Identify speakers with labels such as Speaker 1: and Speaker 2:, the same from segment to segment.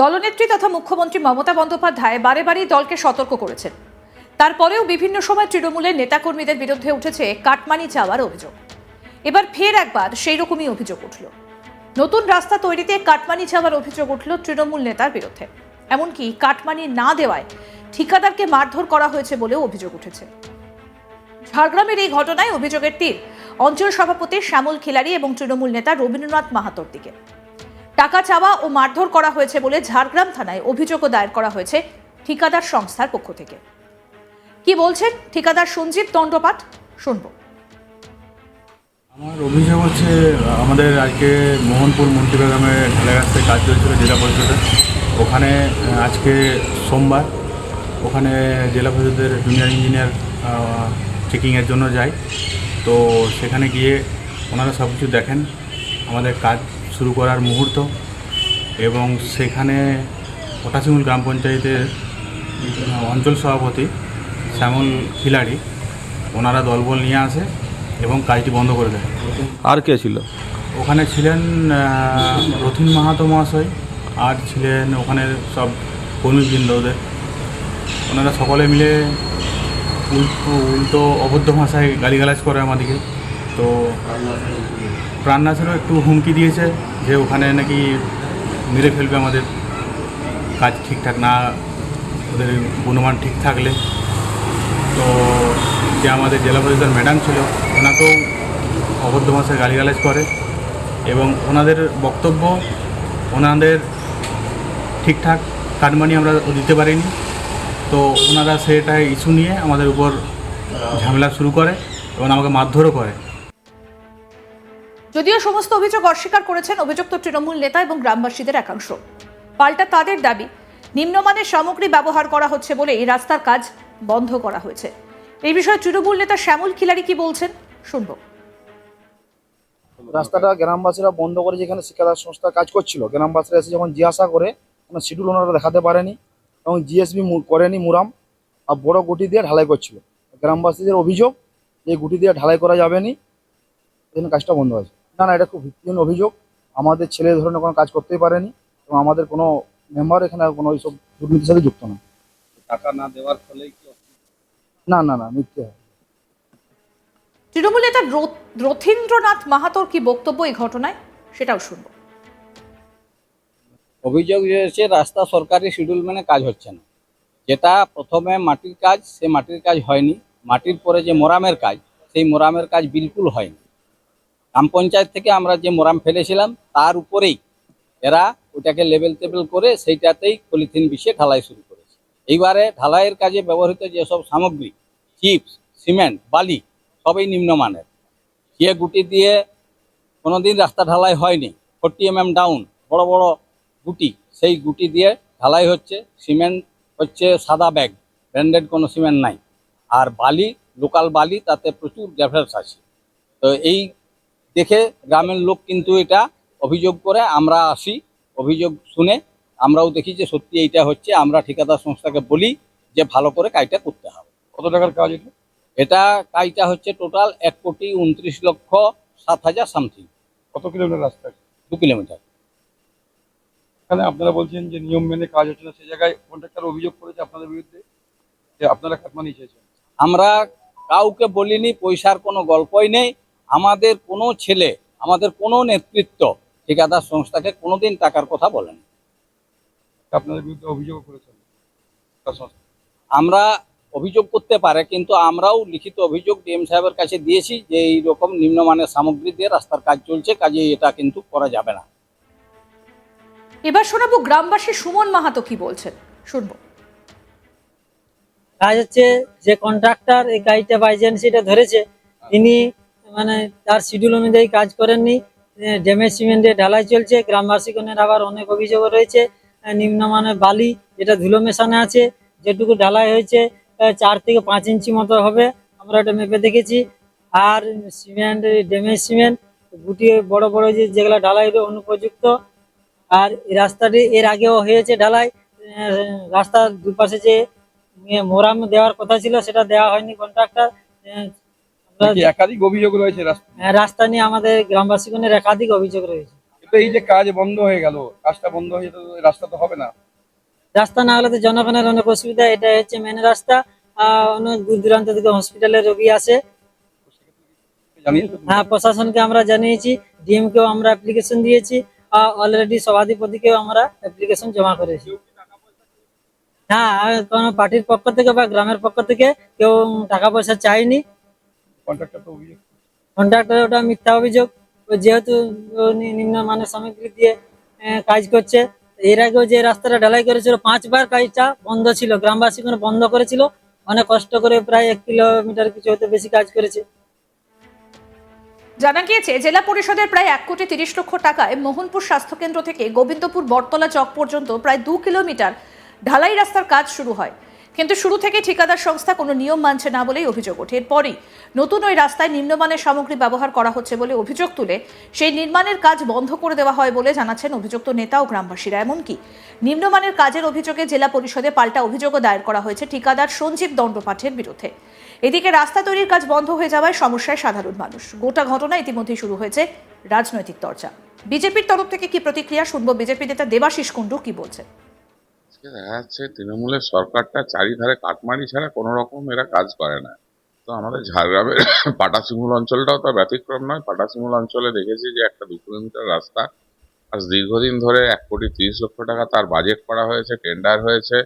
Speaker 1: দলনেত্রী তথা মুখ্যমন্ত্রী মমতা বন্দ্যোপাধ্যায় বারে বারেই দলকে সতর্ক করেছেন। তারপরেও বিভিন্ন সময় তৃণমূলের নেতাকর্মীদের বিরুদ্ধে উঠেছে কাটমানি চাওয়ার অভিযোগ। এবার ফের একবার সেই রকমই অভিযোগ উঠল। নতুন রাস্তা তৈরিতে কাটমানি চাওয়ার অভিযোগ উঠল তৃণমূল নেতার বিরুদ্ধে। এমনকি কাটমানি না দেওয়ায় ঠিকাদারকে মারধর করা হয়েছে বলেও অভিযোগ উঠেছে। ঝাড়গ্রামের এই ঘটনায় অভিযোগের তীর অঞ্চল সভাপতি শ্যামল খিলারি এবং তৃণমূল নেতা রবীন্দ্রনাথ মাহাতোর দিকে। টাকা চাওয়া ও মারধর করা হয়েছে বলে ঝাড়গ্রাম থানায় অভিযোগও দায়ের করা হয়েছে ঠিকাদার সংস্থার পক্ষ থেকে। কি বলছেন ঠিকাদার সঞ্জীব দণ্ডপাঠ শুনব।
Speaker 2: আমার অভিযোগ হচ্ছে, আমাদের আজকে মোহনপুর মন্ত্রীগ্রামে রাস্তায় কাজ চলছিল জেলা পরিষদে ওখানে আজকে সোমবার ওখানে জেলা পরিষদের জুনিয়র ইঞ্জিনিয়ার চেকিংয়ের জন্য যাই। তো সেখানে গিয়ে ওনারা সব কিছু দেখেন, আমাদের কাজ শুরু করার মুহূর্ত এবং সেখানে পটাশিমুল গ্রাম পঞ্চায়েতের অঞ্চল সভাপতি শ্যামল খিলাড়ি ওনারা দলবল নিয়ে আসে এবং কাজটি বন্ধ করে দেয়।
Speaker 3: আর কে ছিল?
Speaker 2: ওখানে ছিলেন রথিন মাহাতো মহাশয় আর ছিলেন ওখানে সব কর্মীবৃন্দ ওদের ওনারা সকলে মিলে উল্টো উল্টো অবদ্ধ ভাষায় গালিগালাজ করে আমাদেরকে। তো প্রাণনাথেরও একটু হুমকি দিয়েছে যে ওখানে নাকি মেরে ফেলবে আমাদের কাজ ঠিকঠাক না, ওদের গুণমান ঠিক থাকলে। তো যে আমাদের জেলা পরিষদের ম্যাডাম ছিল, ওনাকেও অবদ্ধ ভাষায় গালিগালাজ করে এবং ওনাদের বক্তব্য ওনাদের ঠিকঠাক কাটমানি আমরা দিতে পারিনি। তো ওনারা সেটা ইস্যু নিয়ে আমাদের উপর ঝামেলা শুরু করে এবং আমাকে মারধরও করে।
Speaker 1: যদিও সমস্ত অভিযোগ অস্বীকার করেছেন অভিযুক্ত তৃণমূল নেতা এবং গ্রামবাসীদের একাংশ। পাল্টা তাদের দাবি, নিম্নমানের সামগ্রী ব্যবহার করা হচ্ছে বলে এই রাস্তার কাজ বন্ধ করা হয়েছে। এই বিষয়ে তৃণমূল নেতা শ্যামল খিলারি কি বলছেন? শুনব।
Speaker 4: রাস্তাটা গ্রামবাসীরা বন্ধ করে যেখানে শিক্ষাদার সংস্থা কাজ করছিল, গ্রামবাসীরা এসে যখন জিজ্ঞাসা করে, কোনো শিডিউল ওনারা দেখাতে পারেনি এবং জিএসবি করেনি মুরাম, আর বড় গুটি দিয়ে ঢালাই করছিল। গ্রামবাসীদের অভিযোগ এই গুটি দিয়ে ঢালাই করা যাবে নি এই কাজটা বন্ধ হয়েছে। না না এটা খুব ভিত্তিহীন অভিযোগ। আমাদের ছেলে ধরনের কোনো কাজ করতেই পারেনি এবং আমাদের কোনো মেম্বার এখানে কোনো এইসব দুর্নীতির সাথে যুক্ত না।
Speaker 3: টাকা না দেওয়ার ফলে
Speaker 4: না না না মিথ্যে হয়।
Speaker 1: তৃণমূল নেতা রথীন্দ্রনাথ মাহাতোর কি বক্তব্য এই ঘটনায়? সেটাও শুনব।
Speaker 5: অভিযোগ যে হচ্ছে রাস্তা সরকারি শিডিউল মেনে কাজ হচ্ছে না। যেটা প্রথমে মাটির কাজ সে মাটির কাজ হয়নি। মাটির পরে যে মোরামের কাজ সেই মোরামের কাজ বিলকুল হয়নি। গ্রাম পঞ্চায়েত থেকে আমরা যে মোরাম ফেলেছিলাম, তার উপরেই এরা ওটাকে লেবেল টেবেল করে সেইটাতেই পলিথিন বিছিয়ে ঢালাই শুরু করেছে। এইবারে ঢালাইয়ের কাজে ব্যবহৃত যেসব সামগ্রী, চিপস, সিমেন্ট, বালি, সবই নিম্নমানের। যে গুটি দিয়ে কোনোদিন রাস্তা ঢালাই হয়নি, ফোরটি এম এম ডাউন, বড় বড় গুটি, সেই গুটি দিয়ে ঢালাই হচ্ছে, সিমেন্ট হচ্ছে সাদা ব্যাগ, ব্র্যান্ডেড কোনো সিমেন্ট নাই। আর বালি, লোকাল বালি, তাতে প্রচুর গ্যাফেলস আছে। তো এই দেখে গ্রামের লোক কিন্তু এটা অভিযোগ করে আমরা আসি অভিযোগ শুনে আমরাও দেখি যে সত্যি এইটা হচ্ছে আমরা ঠিকাদার সংস্থাকে বলি যে ভালো করে কাজটা করতে হবে।
Speaker 3: কত টাকার কাজ এটা?
Speaker 5: এটা কাজটা হচ্ছে টোটাল এক কোটি উনত্রিশ লক্ষ সাত হাজার সামথিং।
Speaker 3: কত কিলোমিটার রাস্তা
Speaker 5: দু কিলোমিটার।
Speaker 3: এখানে আপনারা বলছেন যে নিয়ম মেনে কাজ হচ্ছে না সেই জায়গায় কন্ট্রাক্টর অভিযোগ করেছে আপনাদের বিরুদ্ধে যে আপনারা কাটমানি চেয়েছেন
Speaker 5: আমরা কাউকে বলিনি পয়সার কোনো গল্পই নেই। আমাদের কোনো ছেলে আমাদের কোনো নেতৃত্ব ঠিকাদার সংস্থাকে কোনোদিন টাকার কথা বলেন।
Speaker 3: আপনাদের বিরুদ্ধে অভিযোগ করেছেন
Speaker 5: আমরা অভিযোগ করতে পারে কিন্তু আমরাও লিখিত অভিযোগ ডিএম সাহেবের কাছে দিয়েছি যে এই রকম নিম্নমানের সামগ্রী দিয়ে রাস্তার কাজ চলছে কাজে এটা কিন্তু করা যাবে না।
Speaker 1: এবার শোনাবো গ্রামবাসী সুমন মাহাতো কি বলছেন। শুনব।
Speaker 6: কাজ হচ্ছে যে কন্ট্রাক্টর এই কাজটা বা এজেন্সিটা ধরেছে তিনি মানে তার শিডিউল অনুযায়ী কাজ করেননি। ড্যামেজ সিমেন্টে ঢালাই চলছে। গ্রামবাসীগণের আবার অনেক অভিযোগ রয়েছে। নিম্নমানের বালি যেটা ধুলো মেশানো আছে, যেটুকু ঢালাই হয়েছে চার থেকে পাঁচ ইঞ্চি মতো হবে। আমরা এটা মেপে দেখেছি। আর সিমেন্ট, ড্যামেজ সিমেন্ট, গুটি বড় বড় যে যেগুলো ঢালাই অনুপযুক্ত। আর রাস্তাটি এর আগেও হয়েছে ঢালাই। রাস্তার দুপাশে যে মোরাম দেওয়ার কথা ছিল, সেটা দেওয়া হয়নি কন্ট্রাক্টর
Speaker 3: একাধিক অভিযোগ রয়েছে রাস্তা
Speaker 6: রাস্তা নিয়ে আমাদের গ্রামবাসীগণের একাধিক অভিযোগ রয়েছে।
Speaker 3: এই যে কাজ বন্ধ হয়ে গেল কাজটা বন্ধ হয়ে তো রাস্তা তো হবে না।
Speaker 6: রাস্তা না হলে তো জনগণের অনেক অসুবিধা এটা হচ্ছে মেন রাস্তা। অনেক দূর দূরান্ত থেকে হসপিটালে রোগী আসে। হ্যাঁ প্রশাসনকে আমরা জানিয়েছি ডিএম কেও আমরা অ্যাপ্লিকেশন দিয়েছি অলরেডি সভাধিপতিকেও আমরা অ্যাপ্লিকেশন জমা করেছি। হ্যাঁ কোনো পার্টির পক্ষ থেকে বা গ্রামের পক্ষ থেকে কেউ টাকা পয়সা চায়নি
Speaker 3: কন্ট্রাক্টর তো অভিযোগ
Speaker 6: কন্ট্রাক্টর ওটা মিথ্যা অভিযোগ। যেহেতু নিম্নমানের সামগ্রী দিয়ে কাজ করছে এর আগেও যে রাস্তাটা ঢালাই করেছিল পাঁচবার কাজটা বন্ধ ছিল গ্রামবাসী কোনো বন্ধ করেছিল। অনেক কষ্ট করে প্রায় এক কিলোমিটার কিছু হতে বেশি কাজ করেছে।
Speaker 1: জানা গিয়েছে জেলা পরিষদের প্রায় এক কোটি তিরিশ লক্ষ টাকায় মোহনপুর স্বাস্থ্যকেন্দ্র থেকে গোবিন্দপুর বটতলা চক পর্যন্ত প্রায় দু কিলোমিটার ঢালাই রাস্তার কাজ শুরু হয়। কিন্তু শুরু থেকে ঠিকাদার সংস্থা কোনো নিয়ম মানছে না বলেই অভিযোগ ওঠে। এরপরই নতুন ওই রাস্তায় নিম্নমানের সামগ্রী ব্যবহার করা হচ্ছে বলে অভিযোগ তুলে সেই নির্মাণের কাজ বন্ধ করে দেওয়া হয় বলে জানাচ্ছেন অভিযুক্ত নেতা ও গ্রামবাসীরা। এমনকি নিম্নমানের কাজের অভিযোগে জেলা পরিষদে পাল্টা অভিযোগও দায়ের করা হয়েছে ঠিকাদার সঞ্জীব দণ্ডপাঠের বিরুদ্ধে। এদিকে রাস্তা তৈরির কাজ বন্ধ হয়ে যাওয়ায় সমস্যায় সাধারণ মানুষ। গোটা ঘটনা ইতিমধ্যেই শুরু হয়েছে রাজনৈতিক চর্চা। বিজেপির তরফ থেকে কি প্রতিক্রিয়া শুনব? বিজেপি নেতা দেবাশিস কুণ্ডু কি বলছেন?
Speaker 7: আজকে দেখা যাচ্ছে তৃণমূলের সরকারটা চারিধারে কাটমারি ছাড়া কোনো রকম এরা কাজ করে না। তো আমাদের ঝাড়গ্রামের পাটাশিমুল অঞ্চলটাও তার ব্যতিক্রম নয়। পাটাশিমুল অঞ্চলে দেখেছি যে একটা দু কিলোমিটার রাস্তা আজ দীর্ঘদিন ধরে এক কোটি তিরিশ লক্ষ টাকা তার বাজেট করা হয়েছে টেন্ডার হয়েছে,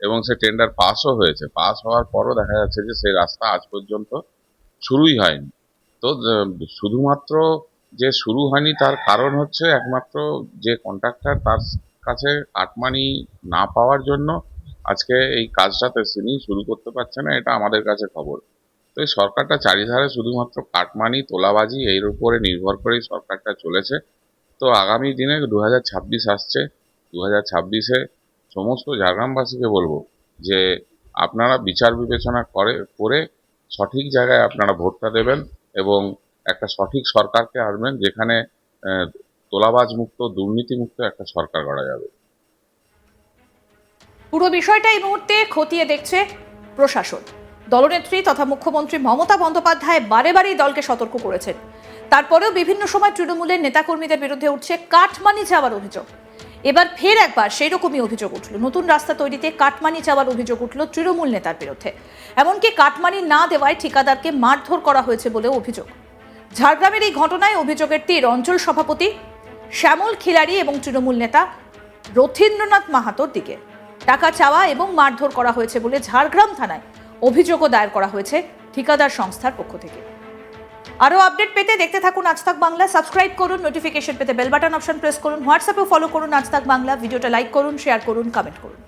Speaker 7: এবং সে টেন্ডার পাসও হয়েছে। পাস হওয়ার পরও দেখা যাচ্ছে যে সেই রাস্তা আজ পর্যন্ত শুরুই হয়নি। তো শুধুমাত্র যে শুরু হয়নি তার কারণ হচ্ছে একমাত্র যে কন্ট্রাক্টর তার কাছে কাটমানি না পাওয়ার জন্য আজকে এই কাজটাতে তিনি শুরু করতে পারছে না, এটা আমাদের কাছে খবর। তো এই সরকারটা চারিধারে শুধুমাত্র কাটমানি তোলাবাজি এর উপরে নির্ভর করেই সরকারটা চলেছে। তো আগামী দিনে দু হাজার ছাব্বিশ আসছে দু হাজার ছাব্বিশে সমস্ত ঝাড়গ্রামবাসীকে বলব যে আপনারা বিচার বিবেচনা করে করে সঠিক জায়গায় আপনারা ভোটটা দেবেন এবং একটা সঠিক সরকারকে আসবেন যেখানে তোলাবাজ মুক্ত দুর্নীতি মুক্ত একটা সরকার গড়া যাবে।
Speaker 1: পুরো বিষয়টা এই মুহূর্তে খতিয়ে দেখছে প্রশাসন। দলনেত্রী তথা মুখ্যমন্ত্রী মমতা বন্দ্যোপাধ্যায় বারে বারেই দলকে সতর্ক করেছেন। তারপরেও বিভিন্ন সময় তৃণমূলের নেতাকর্মীদের বিরুদ্ধে উঠছে কাটমানি যাওয়ার অভিযোগ। এবার ফের একবার সেই রকমই অভিযোগ উঠল। নতুন রাস্তা তৈরিতে কাটমানি যাওয়ার অভিযোগ উঠল তৃণমূল নেতার বিরুদ্ধে। এমনকি কাটমানি না দেওয়ায় ঠিকাদারকে মারধর করা হয়েছে বলেও অভিযোগ। ঝাড়গ্রামের এই ঘটনায় অভিযোগের তীর অঞ্চল সভাপতি শ্যামল খিলারি এবং তৃণমূল নেতা রথীন্দ্রনাথ মাহাতোর দিকে। টাকা চাওয়া এবং মারধর করা হয়েছে বলে ঝাড়গ্রাম থানায় অভিযোগও দায়ের করা হয়েছে ঠিকাদার সংস্থার পক্ষ থেকে। আরও আপডেট পেতে দেখতে থাকুন আজ তাক বাংলা। সাবস্ক্রাইব করুন নোটিফিকেশন পেতে বেল বাটন অপশন প্রেস করুন, হোয়াটসঅ্যাপেও ফলো করুন আজ তাক বাংলা। ভিডিওটা লাইক করুন শেয়ার করুন কমেন্ট করুন।